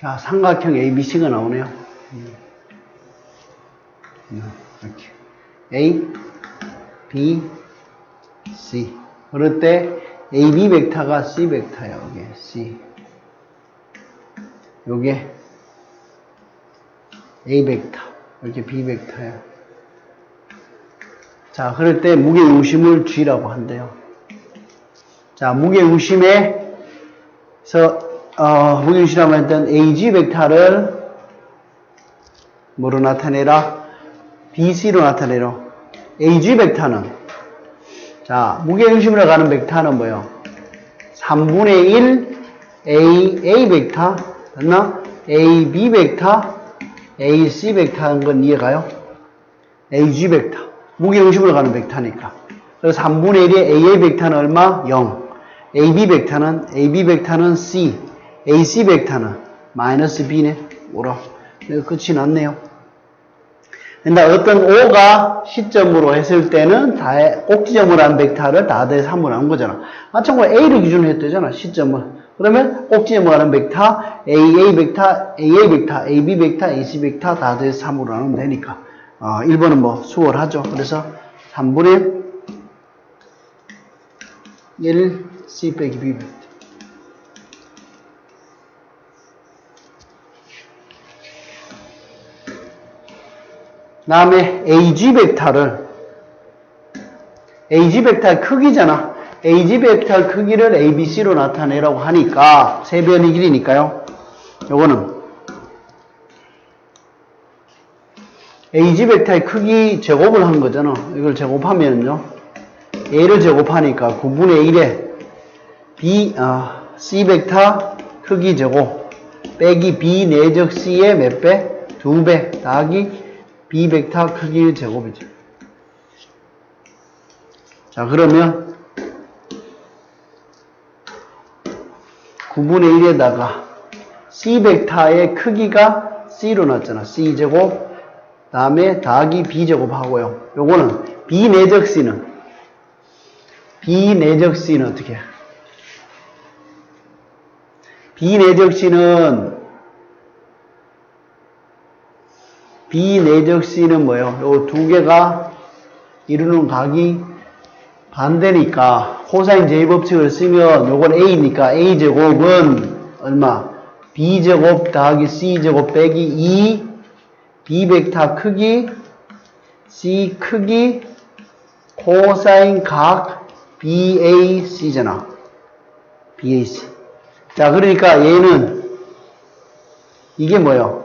자, 삼각형 ABC가 나오네요. 음. 음, 이렇게. A, B, C. 그럴 때 AB 벡터가 C 벡터예요. 이게 C. 요게 A 벡터. 이렇게 B 벡터예요. 자, 그럴 때 무게 중심을 G라고 한대요. 자, 무게 중심에서 어, 무게중심이라고 했던 AG 벡터를 뭐로 나타내라? BC로 나타내라. AG 벡터는 자, 무게중심으로 가는 벡터는 뭐예요? 3분의 1 A, A 벡터 됐나? A, B 벡터 A, C 벡터인 건 이해가요? AG 벡터 무게중심으로 가는 벡터니까 그래서 3분의 1의 AA 벡터는 얼마? 0 AB 벡터는 AB 벡터는 C AC 벡터는 마이너스 B네 뭐라 끝이 났네요 근데 어떤 O가 시점으로 했을 때는 다 꼭지점으로 한 벡터를 다 더해 3으로 한 거잖아. 마찬가지로 A를 기준으로 했대잖아. 시점을. 그러면 꼭지점으로 하는 벡터 AA 벡터, AA 벡터, AB 벡터, AC 벡터 다 더해 3으로 하면 되니까. 어, 1번은 뭐 수월하죠. 그래서 3분의 1 C 빼기 B 다음에 AG 벡터를 AG 벡터의 크기잖아. AG 벡터 크기를 ABC로 나타내라고 하니까 세 변의 길이니까요. 요거는 AG 벡터의 크기 제곱을 한 거잖아. 이걸 제곱하면요. A를 제곱하니까 9분의 1에 B, 어, C 벡터 크기 제곱 빼기 B 내적 C의 몇 배? 2배 더하기 B 벡터 크기 제곱이죠. 자, 그러면 9분의 1에다가 C 벡터의 크기가 C로 났잖아. C 제곱 다음에 더하기 B 제곱 하고요. 요거는 B 내적 C는 B 내적 C는 어떻게 해? B 내적 C는 B 내적 C는 뭐예요? 요 두 개가 이루는 각이 반대니까 코사인 제곱법칙을 쓰면 요건 A니까 A제곱은 얼마? B제곱 더하기 C제곱 빼기 2 B 벡터 크기 C 크기 코사인 각 BAC잖아. BAC. 자, 그러니까 얘는 이게 뭐예요?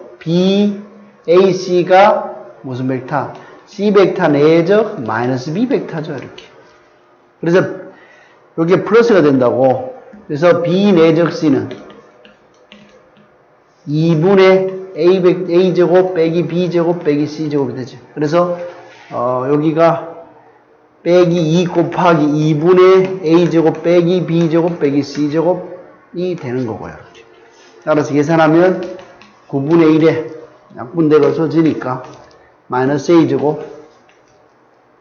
BAC가 무슨 벡터? C 벡터 내적 마이너스 B 벡터죠, 이렇게. 그래서 여기에 플러스가 된다고. 그래서 B 내적 C는 2분의 A, 벡, A 제곱 빼기 B 제곱 빼기 C 제곱이 되죠. 그래서 어, 여기가 빼기 2 곱하기 2분의 A 제곱 빼기 B 제곱 빼기 C 제곱이 되는 거고요. 이렇게. 따라서 계산하면 9분의 1에 약분대가 써지니까 마이너스 A 제곱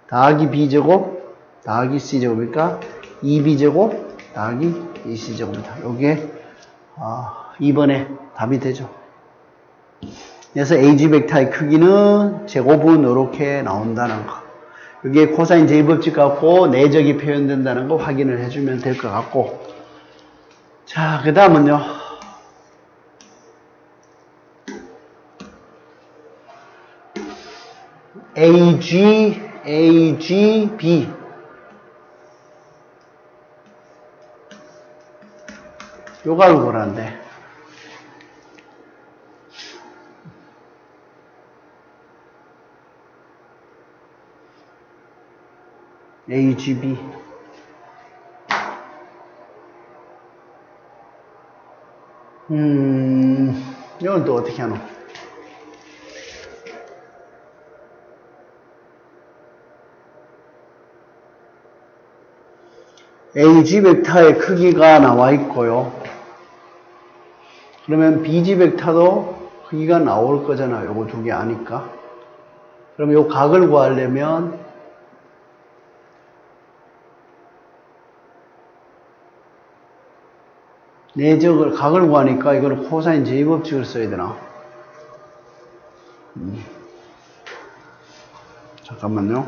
더하기 B 제곱 더하기 C 제곱이니까 2B 제곱 더하기 2C 제곱이다. 요게 어, 2번에 답이 되죠. 그래서 AG 벡터의 크기는 제곱은 이렇게 나온다는 거. 이게 코사인 제곱법 갖고 내적이 표현된다는 거 확인을 해주면 될 것 같고. 자, 그 다음은요. AG, AGB. 요가를 보라는데. AGB. 음, 이건 또 어떻게 하노? AG 벡터의 크기가 나와 있고요. 그러면 BG 벡터도 크기가 나올 거잖아요. 요거 두 개 아니까. 그럼 요 각을 구하려면 내적을 각을 구하니까 이거는 코사인 제곱칙을 써야 되나? 음. 잠깐만요.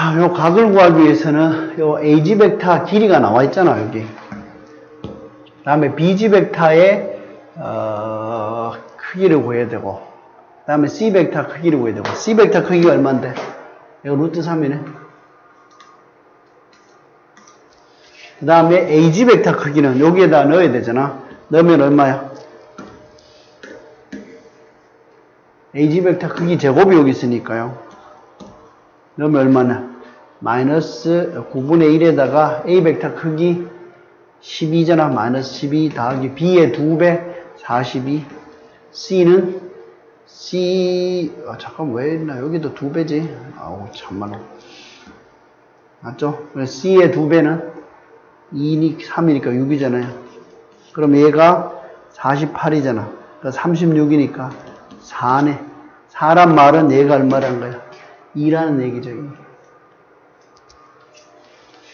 자, 요 각을 구하기 위해서는 요 AG 벡터 길이가 나와 있잖아, 여기. 그 다음에 BG 벡터의 어, 크기를 구해야 되고 그 다음에 C 벡터 크기를 구해야 되고 C 벡터 크기가 얼마인데? 이거 루트 3이네. 그 다음에 AG 벡터 크기는 여기에다 넣어야 되잖아. 넣으면 얼마야? AG 벡터 크기 제곱이 여기 있으니까요. 넣으면 얼마나? 마이너스 9분의 1에다가 A 벡터 크기 12잖아. 마이너스 12 더하기 B의 2배 42. C는 C, 아, 잠깐 왜 있나? 여기도 2배지. 아우, 참말로. 맞죠? C의 2배는 2니, 3이니까 6이잖아요. 그럼 얘가 48이잖아. 그러니까 36이니까 4네. 4란 말은 얘가 얼마란 거야? 2라는 얘기죠.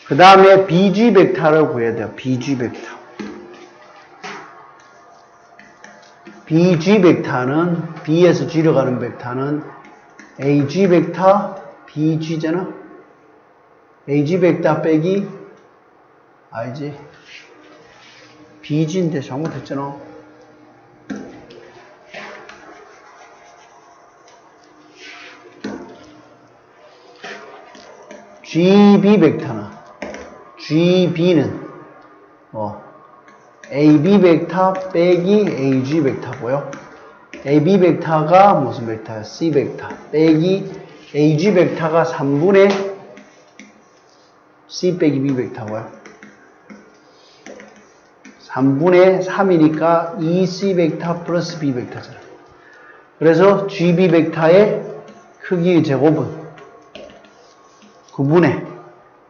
그 다음에 BG 벡터를 구해야 돼요. BG 벡터. BG 벡터는 B에서 G로 가는 벡터는 AG 벡터 BG잖아. AG 벡터 빼기 알지? BG인데 잘못했잖아. GB 벡터는 GB는 뭐 AB 벡터 빼기 AG 벡터고요. AB 벡터가 무슨 벡터야? C 벡터 빼기 AG 벡터가 3분의 C 빼기 B 벡터고요. 3분의 3이니까 2C 벡터 플러스 B 벡터잖아. 그래서 GB 벡터의 크기 제곱은 9분의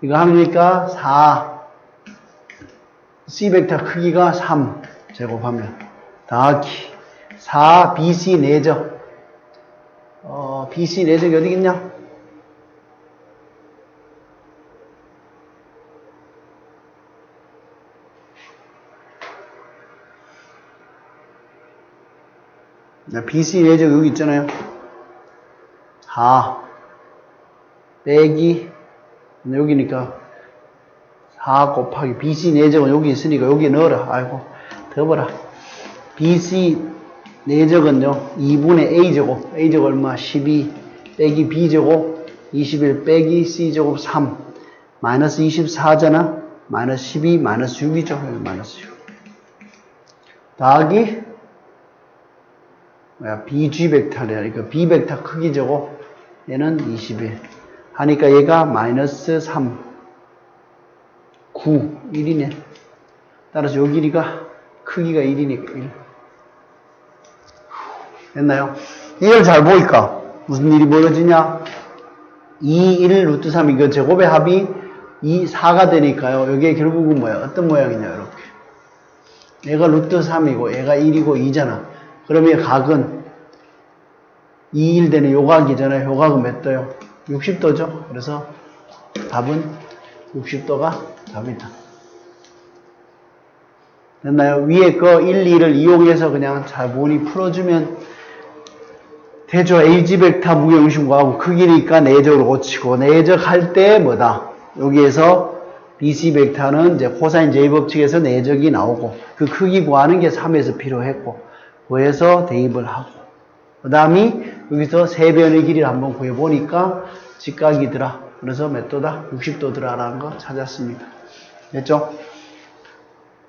이거 합니까? 4 C 벡터 크기가 3 제곱하면 더하기 4 BC 내적 어, BC 내적이 어디 있냐? BC 내적 여기 있잖아요. 4 빼기 여기니까 4 곱하기 BC 내적은 여기 있으니까 여기 넣어라. 아이고 더버라. BC 내적은요 2분의 A제곱 A제곱 얼마? 12 빼기 B제곱 21 빼기 C제곱 3 마이너스 24잖아. 마이너스 12 마이너스 6이죠. 여기 마이너스 6 더하기 뭐야 BG 벡터래요. 그러니까 B 벡터 크기 제곱 얘는 21 하니까 얘가 마이너스 3 9 1이네. 따라서 요 길이가 크기가 1이니까 1. 됐나요? 이걸 잘 보니까 무슨 일이 벌어지냐? 2, 1, 루트 3 이거 제곱의 합이 2, 4가 되니까요. 여기에 결국은 뭐야? 어떤 모양이냐 이렇게. 얘가 루트 3이고 얘가 1이고 2잖아. 그러면 각은 2, 1 되는 요각이잖아요. 요각은 몇 도요? 60도죠. 그래서 답은 60도가 답이다. 됐나요? 위에 거 1, 2를 이용해서 그냥 잘 보니 풀어주면 대조 AG 벡터 무게중심 구하고 크기니까 내적으로 고치고 내적 할 때 뭐다? 여기에서 BC 벡터는 이제 코사인 J 법칙에서 내적이 나오고 그 크기 구하는 게 3에서 필요했고 구해서 대입을 하고 그 다음이 여기서 세 변의 길이를 한번 구해보니까 직각이더라. 그래서 몇 도다? 60도더라라는 거 찾았습니다. 됐죠?